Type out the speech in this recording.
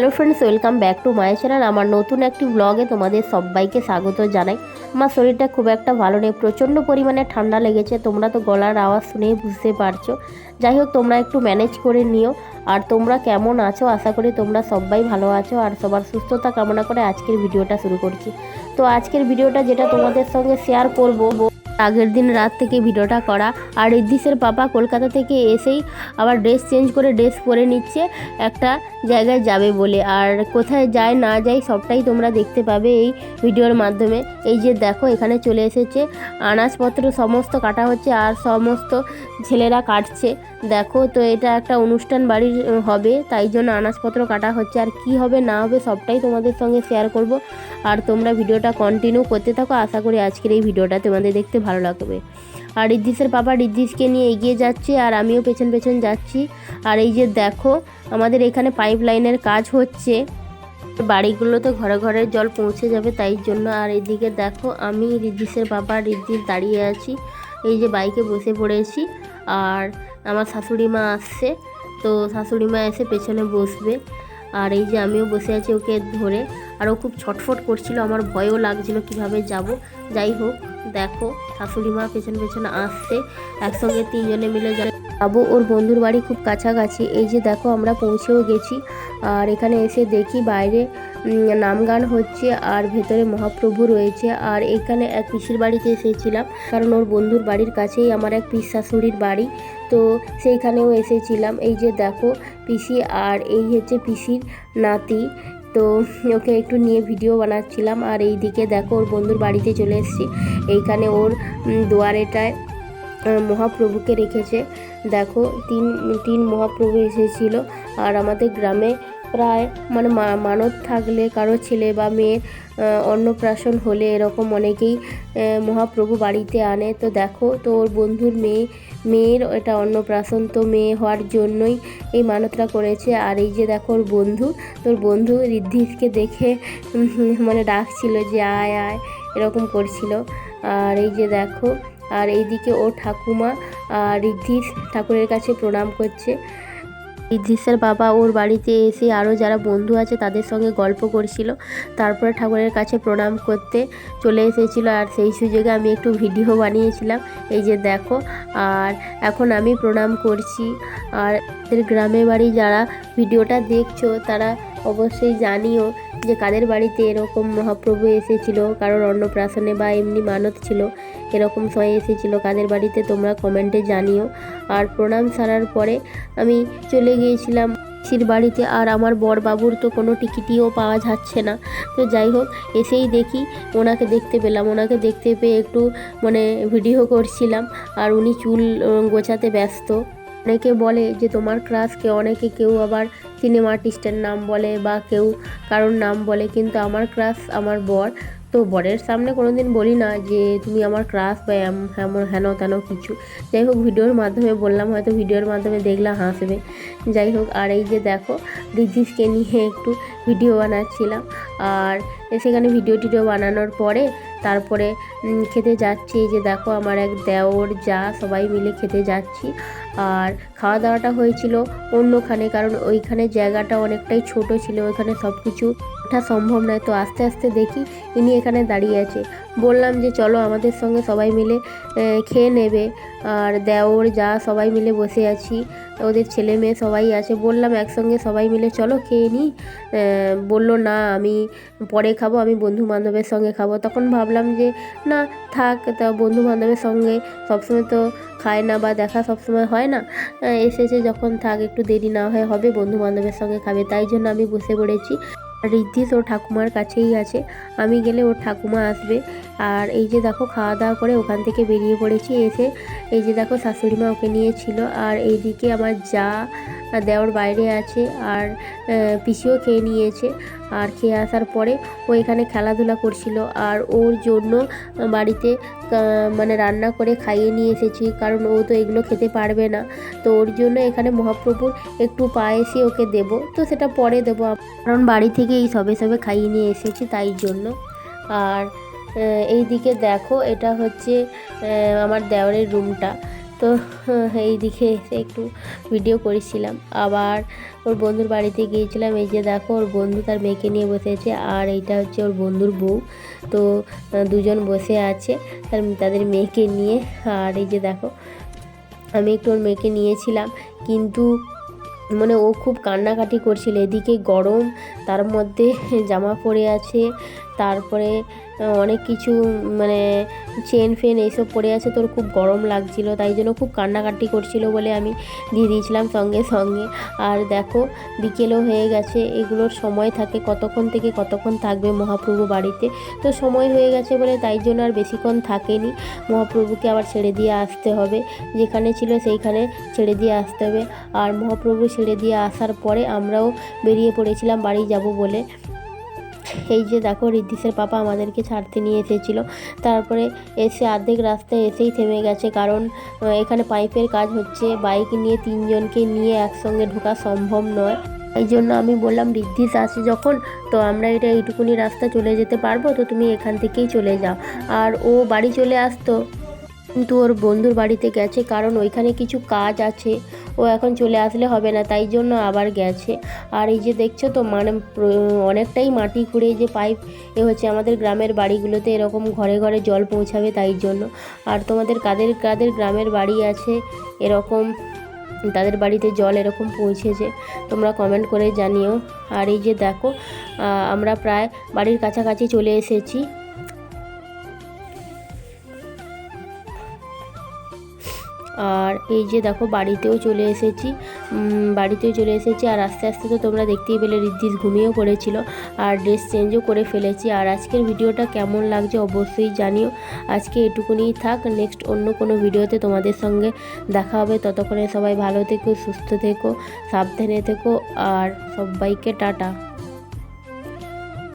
Hello friends welcome back to my channel আমার নতুন একটি ব্লগে তোমাদের সবাইকে স্বাগত জানাই। আমার শরীরটা খুব একটা ভালো নেই, প্রচণ্ড পরিমাণে ঠান্ডা লেগেছে, তোমরা তো গলার আওয়াজ শুনেই বুঝতে পারছ। যাই হোক, তোমরা একটু ম্যানেজ করে নিও। আর তোমরা কেমন আছো? আশা করি তোমরা সবাই ভালো আছো আর সবার সুস্থতা কামনা করে আজকের ভিডিওটা শুরু করছি। তো আজকের ভিডিওটা যেটা তোমাদের সঙ্গে শেয়ার করব আগের দিন রাত থেকে ভিডিওটা করা। আর রিদ্দিসের পাপা কলকাতা থেকে এসেই আবার ড্রেস চেঞ্জ করে ড্রেস পরে নিচ্ছে। একটা জায়গায় যাবে বলে। আর কোথায় যায় না যায় সবটাই তোমরা দেখতে পাবে এই ভিডিওর মাধ্যমে। এই যে দেখো, এখানে চলে এসেছে। আনাজপত্র সমস্ত কাটা হচ্ছে আর সমস্ত ছেলেরা কাটছে। দেখো, তো এটা একটা অনুষ্ঠান বাড়ির হবে। তাই জন্য আনাজপত্র কাটা হচ্ছে। আর কি হবে, না হবে সবটাই তোমাদের সঙ্গে শেয়ার করব। আর তোমরা ভিডিওটা কন্টিনিউ করতে থাকো। আশা করি আজকের এই ভিডিওটা তোমাদের দেখতে ভালো লাগবে। আর রিদ্দিসের বাবা রিদ্দিসকে নিয়ে এগিয়ে যাচ্ছে আর আমিও পেছন পেছন যাচ্ছি। আর এই যে দেখো, আমাদের এখানে পাইপ লাইনের কাজ হচ্ছে। বাড়িগুলোতে ঘরে ঘরে জল পৌঁছে যাবে তাই জন্য। আর এদিকে দেখো, আমি রিদ্দিসের বাবা রিদ্দিস দাঁড়িয়ে আছি। এই যে বাইকে বসে পড়েছি। আর আমার শাশুড়ি মা আসছে। তো শাশুড়ি মা এসে পেছনে বসবে। আর এই যে আমিও বসে আছি ওকে ধরে। আর ও খুব ছটফট করছিল, আমার ভয়ও লাগছিল কীভাবে যাব। যাই হোক দেখো, শাশুড়ি মা পেছন পেছনে আসছে, একসঙ্গে তিনজনে মিলে যাবে। ওর বন্ধুর বাড়ি খুব কাছাকাছি, এই যে দেখো আমরা পৌঁছেও গেছি। আর এখানে এসে দেখি বাইরে নাম গান হচ্ছে আর ভেতরে মহাপ্রভু রয়েছে। আর এখানে এক পিসির বাড়িতে এসেছিলাম, কারণ ওর বন্ধুর বাড়ির কাছেই আমার এক পিস শাশুড়ির বাড়ি। তো সেইখানেও এসেছিলাম। এই যে দেখো, পিসি আর এই হচ্ছে পিসির নাতি। তো ওকে একটু নিয়ে ভিডিও বানাচ্ছিলাম আর এই দিকে দেখো ওর বন্ধুর বাড়িতে চলে এসেছি। এইখানে ওর দুয়ারেটায় মহাপ্রভুকে রেখেছে। দেখো, তিন তিন মহাপ্রভু এসেছিল আর আমাদের গ্রামে প্রায় মানে মানত থাকলে কারও ছেলে বা মেয়ের অন্নপ্রাশন হলে এরকম অনেকেই মহাপ্রভু বাড়িতে আনে। তো দেখো, তো ওর বন্ধুর মেয়ে মেয়ের, এটা অন্নপ্রাশন তো মেয়ে হওয়ার জন্যই এই মানতটা করেছে। আর এই যে দেখো ওর বন্ধু, তোর বন্ধু ঋদ্ধিকে দেখে মানে ডাকছিল যে আয় আয়, এরকম করছিল। আর এই যে দেখো, আর এইদিকে ও ঠাকুমা, আর ঋদ্ধিস ঠাকুরের কাছে প্রণাম করছে। ঋদ্ধিসের বাবা ওর বাড়িতে এসে আরও যারা বন্ধু আছে তাদের সঙ্গে গল্প করছিল। তারপরে ঠাকুরের কাছে প্রণাম করতে চলে এসেছিল আর সেই সুযোগে আমি একটু ভিডিও বানিয়েছিলাম। এই যে দেখো, আর এখন আমি প্রণাম করছি। আর গ্রামের গ্রামে বাড়ি যারা ভিডিওটা দেখছ তারা অবশ্যই জানিও যে কাদের বাড়িতে এরকম মহাপ্রভু এসেছিল, কারোর অন্নপ্রাশনে বা এমনি মানত ছিল, এরকম সময় এসেছিল, কাদের বাড়িতে তোমরা কমেন্টে জানিও। আর প্রণাম সারার পরে আমি চলে গিয়েছিলাম পিসির বাড়িতে, আর আমার বর বাবুর তো কোনো টিকিটিও পাওয়া যাচ্ছে না। তো যাই হোক, এসেই দেখি, ওনাকে দেখতে পেলাম। ওনাকে দেখতে পেয়ে একটু মানে ভিডিও করছিলাম, আর উনি চুল গোছাতে ব্যস্ত। অনেকে বলে যে, তোমার ক্রাশকে অনেকে কেউ আবার সিনেমা আর্টিস্টের নাম বলে বা কেউ কারোর নাম বলে কিন্তু আমার ক্রাশ আমার বর তো বরের সামনে কোনো দিন বলি না যে তুমি আমার ক্রাশ বা এমন হেন, তেন কিছু। যাই হোক, ভিডিওর মাধ্যমে বললাম, হয়তো ভিডিওর মাধ্যমে দেখলে, হাসবে। যাই হোক, আর এই যে দেখো, রিজিসকে নিয়ে একটু ভিডিও বানাচ্ছিলাম। আর সেখানে ভিডিও টিডিও বানানোর পরে তারপরে খেতে যাচ্ছি। যে দেখো, আমার এক দেওর যা, সবাই মিলে খেতে যাচ্ছি। আর খাওয়া দাওয়াটা হয়েছিল অন্যখানে, কারণ ওইখানে জায়গাটা অনেকটাই ছোট ছিল। ওইখানে সব কিছু ওঠা সম্ভব নয়। তো আস্তে আস্তে দেখি ইনি এখানে দাঁড়িয়ে আছে। বললাম যে, চলো আমাদের সঙ্গে সবাই মিলে খেয়ে নেবে। আর দেওর যা সবাই মিলে বসে আছি, ওদের ছেলে মেয়ে সবাই আছে। বললাম একসঙ্গে সবাই মিলে, চলো খেয়ে নিই বলল, না, আমি পরে খাব, আমি বন্ধু বান্ধবের সঙ্গে খাব। তখন ভাবলাম যে, না, থাক, তা বন্ধু বান্ধবের সঙ্গে সবসময় তো খায় না বা দেখা সবসময় হয় না। এসেছে যখন, থাক, একটু দেরি না হয় হবে বন্ধু বান্ধবের সঙ্গে খাবে। তাই জন্য আমি বসে পড়েছি। আর তো ঠাকুমার কাছেই আছে। আমি গেলে ওর ঠাকুমা আসবে। আর এই যে দেখো খাওয়া দাওয়া করে ওখান থেকে বেরিয়ে পড়েছি। এসে এই যে দেখো শাশুড়ি মা ওকে নিয়েছিল। আর এইদিকে আমার যা দেওর বাইরে আছে আর পিসিও খেয়ে নিয়েছে। আর খেয়ে আসার পরে ও এখানে খেলাধুলা করছিল। আর ওর জন্য বাড়িতে মানে রান্না করে খাইয়ে নিয়ে এসেছি। কারণ ও তো এগুলো খেতে পারবে না। তো ওর জন্য এখানে মহাপ্রভুর একটু পায়েসই ওকে দেবো। তো সেটা পরে দেবো। কারণ বাড়ি থেকে এই সবে সবে খাইয়ে নিয়ে এসেছি তাই জন্য। আর এই দিকে দেখো, এটা হচ্ছে আমার দেওরের রুমটা তো এই দিকে এসে একটু ভিডিও করেছিলাম। আবার ওর বন্ধুর বাড়িতে গিয়েছিলাম, এই যে দেখো, ওর বন্ধু তার মেয়েকে নিয়ে বসেছে আর এইটা হচ্ছে ওর বন্ধুর বউ। তো দুজন বসে আছে তার, তাদের মেয়েকে নিয়ে। আর এই যে দেখো, আমি একটু ওর মেয়েকে নিয়েছিলাম, কিন্তু মানে ও খুব কান্নাকাটি করছিল। এদিকে গরম, তার মধ্যে জামা পরে আছে, তারপরে অনেক কিছু মানে চেন ফেন এইসব পড়ে আছে। তোর খুব গরম লাগছিল, তাই জন্য খুব কান্নাকাটি করছিল বলে আমি দিয়ে দিয়েছিলাম সঙ্গে সঙ্গে। আর দেখো, বিকেলও হয়ে গেছে, এগুলোর সময় থাকে, কতক্ষণ থেকে কতক্ষণ থাকবে মহাপ্রভু বাড়িতে? তো সময় হয়ে গেছে বলে তাই জন্য আর বেশিক্ষণ থাকেনি। মহাপ্রভুকে আবার ছেড়ে দিয়ে আসতে হবে, যেখানে ছিল সেইখানে ছেড়ে দিয়ে আসতে হবে। আর মহাপ্রভু ছেড়ে দিয়ে আসার পরে আমরাও বেরিয়ে পড়েছিলাম, বাড়ি যাব বলে। এই যে দেখো রিদ্ধিসের পাপা আমাদেরকে ছাড়তে নিয়ে এসেছিল। তারপরে এসে অর্ধেক রাস্তায় এসেই থেমে গেছে, কারণ এখানে পাইপের কাজ হচ্ছে। বাইক নিয়ে তিনজনকে নিয়ে একসঙ্গে ঢোকা সম্ভব নয়। এই জন্য আমি বললাম রিদ্ধিস আসে যখন, তো আমরা এটা এইটুকুনি রাস্তা চলে যেতে পারব? তো তুমি এখান থেকেই চলে যাও। আর ও বাড়ি চলে আসতো। কিন্তু ওর বন্ধুর বাড়িতে গেছে, কারণ ওইখানে কিছু কাজ আছে, ও এখন চলে আসলে হবে না, তাই জন্য আবার গেছে। আর এই যে দেখছ তো মানে অনেকটাই মাটি খুঁড়ে যে পাইপ, এ হচ্ছে আমাদের গ্রামের বাড়িগুলোতে এরকম ঘরে ঘরে জল পৌঁছাবে তাই জন্য। আর তোমাদের কাদের কাদের গ্রামের বাড়ি আছে, এরকম তাদের বাড়িতে জল এরকম পৌঁছেছে, তোমরা কমেন্ট করে জানিও। আর এই যে দেখো আমরা প্রায় বাড়ির কাছাকাছি চলে এসেছি। আর এই যে দেখো, বাড়িতেও চলে এসেছি। বাড়িতেও চলে এসেছি আর আস্তে আস্তে তো তোমরা দেখতেই পেলে রিদ্ধিস ঘুমিয়েও পড়েছিল আর ড্রেস চেঞ্জও করে ফেলেছি। আর আজকের ভিডিওটা কেমন লাগছে অবশ্যই জানিও। আজকে এটুকুনিই থাক নেক্সট অন্য কোনো ভিডিওতে তোমাদের সঙ্গে দেখা হবে। ততক্ষণে সবাই ভালো থেকো, সুস্থ থেকো, সাবধানে থেকো আর সবাইকে টাটা।